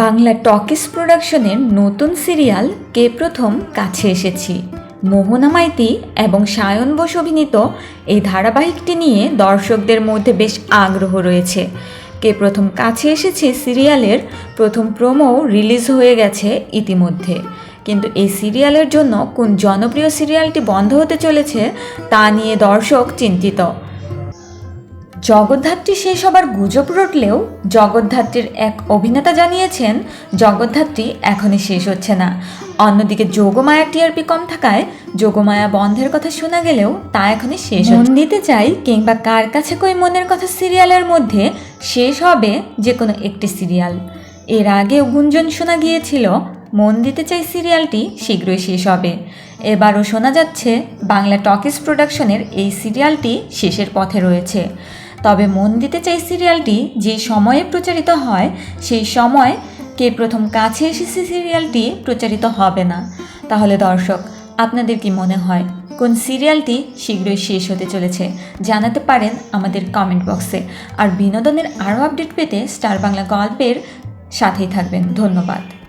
Bangla talkies প্রোডাকশনের নতুন serial কে প্রথম কাছে এসেছি। মোহনা মাইতি এবং সায়ন বোস অভিনীত এই ধারাবাহিকটি নিয়ে দর্শকদের মধ্যে বেশ আগ্রহ রয়েছে। কে প্রথম কাছে এসেছি সিরিয়ালের প্রথম প্রোমো রিলিজ হয়ে গেছে ইতিমধ্যে। কিন্তু এই সিরিয়ালের জন্য কোন জনপ্রিয় সিরিয়ালটি বন্ধ হতে চলেছে তা নিয়ে দর্শক চিন্তিত। জগদ্ধাত্রী শেষ হবার গুজব রটলেও জগদ্ধাত্রীর এক অভিনেতা জানিয়েছেন, জগদ্ধাত্রী এখনই শেষ হচ্ছে না। অন্যদিকে যোগমায়া টিআরপি কম থাকায় যোগমায়া বন্ধের কথা শোনা গেলেও তা এখনই শেষ মন দিতে চাই কিংবা কার কাছে কই মনের কথা সিরিয়ালের মধ্যে শেষ হবে যে কোনো একটি সিরিয়াল। এর আগেও গুঞ্জন শোনা গিয়েছিল, মন দিতে চাই সিরিয়ালটি শীঘ্রই শেষ হবে। এবারও শোনা যাচ্ছে, বাংলা টকিস প্রোডাকশনের এই সিরিয়ালটি শেষের পথে রয়েছে। তবে মন দিতে চাই সিরিয়ালটি যে সময়ে প্রচারিত হয়, সেই সময় কে প্রথম কাছে এসেছে সিরিয়ালটি প্রচারিত হবে না। তাহলে দর্শক, আপনাদের কি মনে হয়, কোন সিরিয়ালটি শীঘ্রই শেষ হতে চলেছে? জানাতে পারেন আমাদের কমেন্ট বক্সে আর বিনোদনের আরও আপডেট পেতে স্টার বাংলা গল্পের সাথেই থাকবেন। ধন্যবাদ।